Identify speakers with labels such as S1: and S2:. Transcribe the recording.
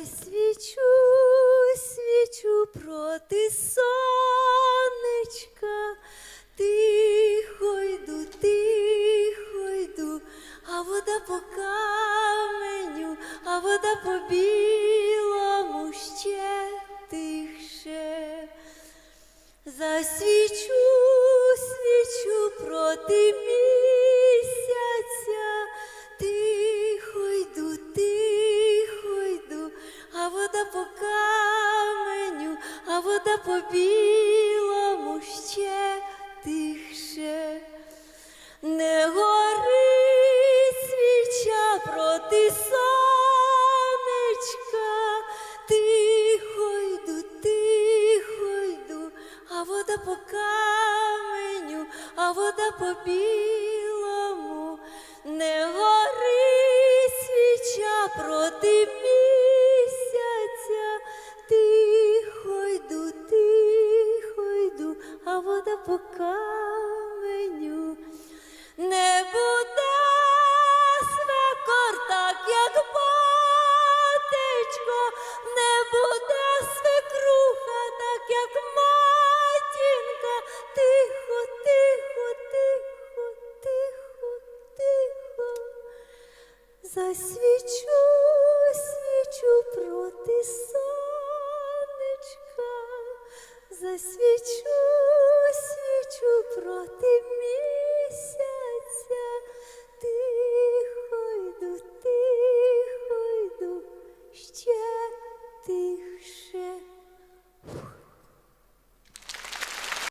S1: Засвічу, свічу проти сонечка, тихо йду, тихо йду, а вода по каменю, а вода по білому ще тихше. Засвічу, свічу проти місяця, по білому ще тихше. Не горить свіча проти сонечка, тихо йду, тихо йду, а вода по каменю, а вода по білому, не горить свіча проти тихо, тихо, тихо, тихо, тихо, засвічу, проти сонечка, засвічу, проти місяця, тихо йду, ще тихо.